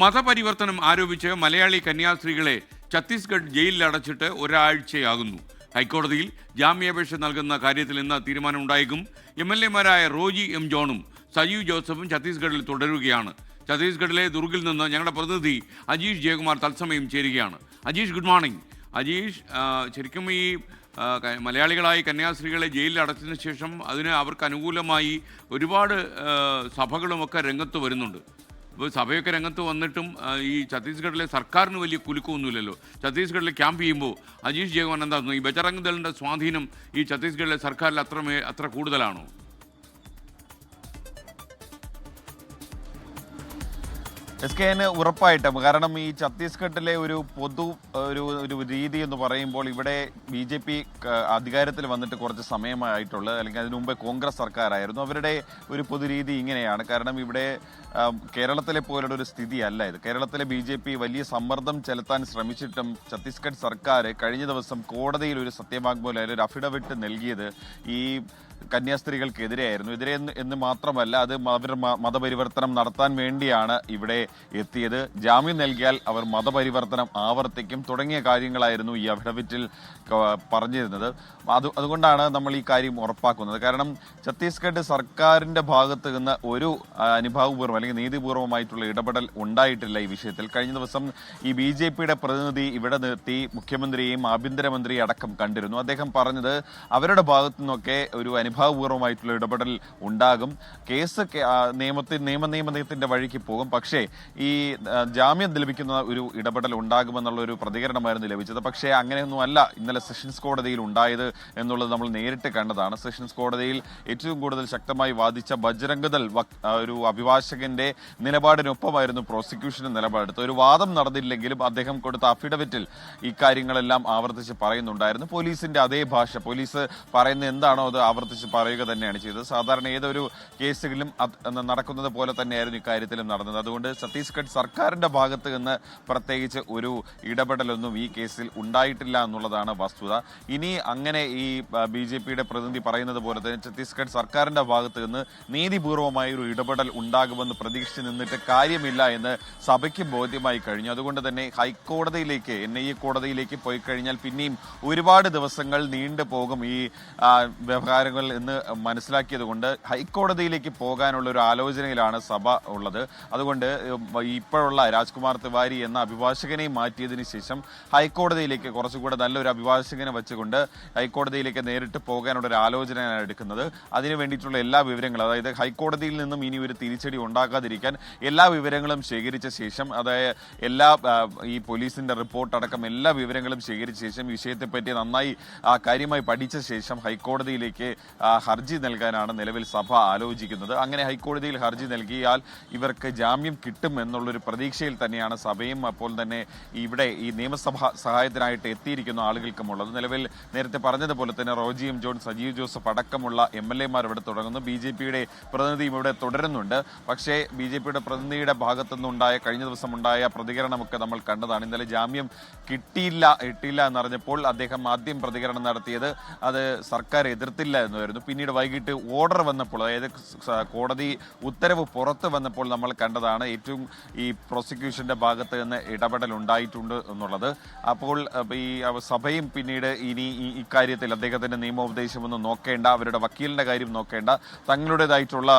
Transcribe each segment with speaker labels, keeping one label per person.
Speaker 1: മതപരിവർത്തനം ആരോപിച്ച് മലയാളി കന്യാസ്ത്രീകളെ ഛത്തീസ്ഗഡ് ജയിലിൽ അടച്ചിട്ട് ഒരാഴ്ചയാകുന്നു. ഹൈക്കോടതിയിൽ ജാമ്യാപേക്ഷ നൽകുന്ന കാര്യത്തിൽ ഇന്ന് തീരുമാനമുണ്ടായേക്കും. എം എൽ എമാരായ റോജി എം ജോണും സജീവ് ജോസഫും ഛത്തീസ്ഗഡിൽ തുടരുകയാണ്. ഛത്തീസ്ഗഡിലെ ദുർഗിൽ നിന്ന് ഞങ്ങളുടെ പ്രതിനിധി അജീഷ് ജയകുമാർ തത്സമയം ചേരുകയാണ്. Ajeesh good morning. അജീഷ് ശരിക്കും ഈ മലയാളികളായി കന്യാസ്ത്രീകളെ ജയിലിൽ അടച്ചതിന് ശേഷം അതിന് അവർക്ക് അനുകൂലമായി ഒരുപാട് സഭകളുമൊക്കെ രംഗത്ത് വരുന്നുണ്ട്. ഇപ്പോൾ സഭയൊക്കെ രംഗത്ത് വന്നിട്ടും ഈ ഛത്തീസ്ഗഡിലെ സർക്കാരിന് വലിയ കുലുക്കമൊന്നുമില്ലല്ലോ. ഛത്തീസ്ഗഡിൽ ക്യാമ്പ് ചെയ്യുമ്പോൾ അജീഷ് ജയകുമാർ എന്താ ഈ ബജറംഗ് ദളിന്റെ സ്വാധീനം ഈ ഛത്തീസ്ഗഡിലെ സർക്കാരിൽ അത്ര അത്ര കൂടുതലാണോ?
Speaker 2: എസ് കെ എന് ഉറപ്പായിട്ടും കാരണം ഈ ഛത്തീസ്ഗഡിലെ ഒരു പൊതു ഒരു ഒരു രീതി എന്ന് പറയുമ്പോൾ ഇവിടെ ബി ജെ പി അധികാരത്തിൽ വന്നിട്ട് കുറച്ച് സമയമായിട്ടുള്ളത് അല്ലെങ്കിൽ അതിനു മുമ്പേ കോൺഗ്രസ് സർക്കാരായിരുന്നു. അവരുടെ ഒരു പൊതു രീതി ഇങ്ങനെയാണ്. കാരണം ഇവിടെ കേരളത്തിലെ പോലുള്ള ഒരു സ്ഥിതി അല്ല ഇത്. കേരളത്തിലെ ബി ജെ പി വലിയ സമ്മർദ്ദം ചെലുത്താൻ ശ്രമിച്ചിട്ടും ഛത്തീസ്ഗഡ് സർക്കാർ കഴിഞ്ഞ ദിവസം കോടതിയിൽ ഒരു സത്യവാങ്മൂലം ഒരു അഫിഡവിറ്റ് നൽകിയത് ഈ കന്യാസ്ത്രീകൾക്കെതിരെയായിരുന്നു. എതിരെ എന്ന് മാത്രമല്ല അത് അവർ മതപരിവർത്തനം നടത്താൻ വേണ്ടിയാണ് ഇവിടെ എത്തിയത്. ജാമ്യം നൽകിയാൽ അവർ മതപരിവർത്തനം ആവർത്തിക്കും തുടങ്ങിയ കാര്യങ്ങളായിരുന്നു ഈ അഫിഡവിറ്റിൽ പറഞ്ഞിരുന്നത്. അത് അതുകൊണ്ടാണ് നമ്മൾ ഈ കാര്യം ഉറപ്പാക്കുന്നത്. കാരണം ഛത്തീസ്ഗഡ് സർക്കാരിന്റെ ഭാഗത്ത് നിന്ന് ഒരു അനുഭാവപൂർവം അല്ലെങ്കിൽ നീതിപൂർവമായിട്ടുള്ള ഇടപെടൽ ഉണ്ടായിട്ടില്ല ഈ വിഷയത്തിൽ. കഴിഞ്ഞ ദിവസം ഈ ബി ജെ പിയുടെ പ്രതിനിധി ഇവിടെ നിർത്തി മുഖ്യമന്ത്രിയെയും ആഭ്യന്തരമന്ത്രിയും അടക്കം കണ്ടിരുന്നു. അദ്ദേഹം പറഞ്ഞത് അവരുടെ ഭാഗത്തു നിന്നൊക്കെ ഒരു അനുഭാവപൂർവമായിട്ടുള്ള ഇടപെടൽ ഉണ്ടാകും. കേസ് നിയമത്തിൽ നിയമ നിയമത്തിന്റെ വഴിക്ക് പോകും. പക്ഷേ ഈ ജാമ്യം ലഭിക്കുന്ന ഒരു ഇടപെടൽ ഉണ്ടാകുമെന്നുള്ള ഒരു പ്രതികരണമായിരുന്നു ലഭിച്ചത്. പക്ഷേ അങ്ങനെയൊന്നും അല്ല. ഇന്നലെ സെഷൻസ് കോടതിയിൽ ഉണ്ടായത് എന്നുള്ളത് നമ്മൾ നേരിട്ട് കണ്ടതാണ്. സെഷൻസ് കോടതിയിൽ ഏറ്റവും കൂടുതൽ ശക്തമായി വാദിച്ച ബജ്രംഗദൽ ഒരു അഭിഭാഷകന്റെ നിലപാടിനൊപ്പമായിരുന്നു പ്രോസിക്യൂഷന്റെ നിലപാടെടുത്ത് ഒരു വാദം നടന്നില്ലെങ്കിലും അദ്ദേഹം കൊടുത്ത അഫിഡവിറ്റിൽ ഇക്കാര്യങ്ങളെല്ലാം ആവർത്തിച്ച് പറയുന്നുണ്ടായിരുന്നു. പോലീസിന്റെ അതേ ഭാഷ. പോലീസ് പറയുന്ന എന്താണോ അത് ആവർത്തിച്ച് പറയുക തന്നെയാണ് ചെയ്തത്. സാധാരണ ഏതൊരു കേസുകളിലും നടക്കുന്നത് പോലെ തന്നെയായിരുന്നു ഇക്കാര്യത്തിലും നടന്നത്. അതുകൊണ്ട് ഛത്തീസ്ഗഡ് സർക്കാരിന്റെ ഭാഗത്ത് നിന്ന് പ്രത്യേകിച്ച് ഒരു ഇടപെടലൊന്നും ഈ കേസിൽ ഉണ്ടായിട്ടില്ല എന്നുള്ളതാണ് വസ്തുത. ഇനി അങ്ങനെ ഈ ബി ജെ പിയുടെ പ്രതിനിധി പറയുന്നത് പോലെ തന്നെ ഛത്തീസ്ഗഡ് സർക്കാരിന്റെ ഭാഗത്ത് നിന്ന് നീതിപൂർവമായ ഒരു ഇടപെടൽ ഉണ്ടാകുമെന്ന് പ്രതീക്ഷിച്ച് നിന്നിട്ട് കാര്യമില്ല എന്ന് സഭയ്ക്ക് ബോധ്യമായി കഴിഞ്ഞു. അതുകൊണ്ട് തന്നെ ഹൈക്കോടതിയിലേക്ക് എൻ ഐ എ കോടതിയിലേക്ക് പോയി കഴിഞ്ഞാൽ പിന്നെയും ഒരുപാട് ദിവസങ്ങൾ നീണ്ടു പോകും ഈ വ്യവഹാരങ്ങൾ എന്ന് മനസ്സിലാക്കിയത് കൊണ്ട് ഹൈക്കോടതിയിലേക്ക് പോകാനുള്ള ഒരു ആലോചനയിലാണ് സഭ ഉള്ളത്. അതുകൊണ്ട് ഇപ്പോഴുള്ള രാജ്കുമാർ തിവാരി എന്ന അഭിഭാഷകനെ മാറ്റിയതിനു ശേഷം ഹൈക്കോടതിയിലേക്ക് കുറച്ചുകൂടെ നല്ലൊരു അഭിഭാഷകനെ വെച്ചുകൊണ്ട് ഹൈക്കോടതിയിലേക്ക് നേരിട്ട് പോകാനുള്ള ഒരു ആലോചനയാണ് എടുക്കുന്നത്. അതിനു വേണ്ടിയിട്ടുള്ള എല്ലാ വിവരങ്ങളും അതായത് ഹൈക്കോടതിയിൽ നിന്നും ഇനി ഒരു തിരിച്ചടി ഉണ്ടാക്കാതിരിക്കാൻ എല്ലാ വിവരങ്ങളും ശേഖരിച്ച ശേഷം അതായത് എല്ലാ ഈ പോലീസിന്റെ റിപ്പോർട്ട് അടക്കം എല്ലാ വിവരങ്ങളും ശേഖരിച്ച ശേഷം വിഷയത്തെപ്പറ്റി നന്നായി കാര്യമായി പഠിച്ച ശേഷം ഹൈക്കോടതിയിലേക്ക് ഹർജി നൽകാനാണ് നിലവിൽ സഭ ആലോചിക്കുന്നത്. അങ്ങനെ ഹൈക്കോടതിയിൽ ഹർജി നൽകിയാൽ ഇവർക്ക് ജാമ്യം കിട്ടും എന്നുള്ളൊരു പ്രതീക്ഷയിൽ തന്നെയാണ് സഭയും അപ്പോൾ തന്നെ ഇവിടെ ഈ നിയമസഭ സഹായത്തിനായിട്ട് എത്തിയിരിക്കുന്ന ആളുകൾക്കുമുള്ളത്. നിലവിൽ നേരത്തെ പറഞ്ഞതുപോലെ തന്നെ Roji M John Sajeev Joseph അടക്കമുള്ള എം എൽ എമാർ ഇവിടെ തുടങ്ങുന്നു. ബി ജെ പിയുടെ പ്രതിനിധിയും ഇവിടെ തുടരുന്നുണ്ട്. പക്ഷേ ബി ജെ പിയുടെ പ്രതിനിധിയുടെ ഭാഗത്തു നിന്നുണ്ടായ കഴിഞ്ഞ ദിവസം ഉണ്ടായ പ്രതികരണമൊക്കെ നമ്മൾ കണ്ടതാണ്. ഇന്നലെ ജാമ്യം കിട്ടിയില്ല കിട്ടിയില്ല എന്നറിഞ്ഞപ്പോൾ അദ്ദേഹം ആദ്യം പ്രതികരണം നടത്തിയത് അത് സർക്കാർ എതിർത്തില്ല എന്നായിരുന്നു. പിന്നീട് വൈകിട്ട് ഓർഡർ വന്നപ്പോൾ അതായത് കോടതി ഉത്തരവ് പുറത്ത് വന്നപ്പോൾ നമ്മൾ കണ്ടതാണ്. ഏറ്റവും ഈ പ്രോസിക്യൂഷന്റെ ഭാഗത്ത് നിന്ന് ഇടപെടൽ ഉണ്ടായിട്ടുണ്ട് എന്നുള്ളത്. അപ്പോൾ ഈ സഭയും പിന്നീട് ഇനി ഇക്കാര്യത്തിൽ അദ്ദേഹത്തിന്റെ നിയമോപദേശമൊന്നും നോക്കേണ്ട അവരുടെ വക്കീലിന്റെ കാര്യം നോക്കേണ്ട തങ്ങളുടേതായിട്ടുള്ള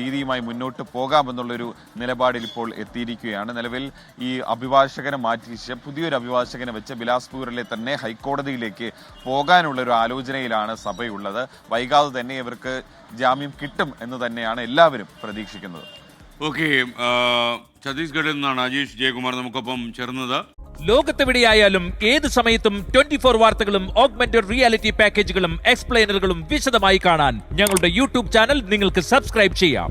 Speaker 2: രീതിയുമായി മുന്നോട്ട് പോകാമെന്നുള്ളൊരു നിലപാടിൽ ഇപ്പോൾ എത്തിയിരിക്കുകയാണ്. നിലവിൽ ഈ അഭിഭാഷകനെ മാറ്റി പുതിയൊരു അഭിഭാഷകനെ വെച്ച് ബിലാസ്പൂരിലെ തന്നെ ഹൈക്കോടതിയിലേക്ക് പോകാനുള്ള ഒരു ആലോചനയിലാണ് സഭയുള്ളത്. വൈകാതെ തന്നെ ഇവർക്ക് ജാമ്യം കിട്ടും എന്ന് തന്നെയാണ് എല്ലാവരും പ്രതീക്ഷിക്കുന്നത്.
Speaker 1: ഓക്കെ ഛത്തീസ്ഗഡിൽ നിന്നാണ് അജീഷ് ജയകുമാർ നമുക്കൊപ്പം ചേർന്നത്.
Speaker 3: ലോകത്തെവിടെയായാലും ഏത് സമയത്തും ട്വന്റി ഫോർ വാർത്തകളും ഓഗ്മെന്റഡ് റിയാലിറ്റി പാക്കേജുകളും എക്സ്പ്ലെയിനറുകളും വിശദമായി കാണാൻ ഞങ്ങളുടെ യൂട്യൂബ് ചാനൽ നിങ്ങൾക്ക് സബ്സ്ക്രൈബ് ചെയ്യാം.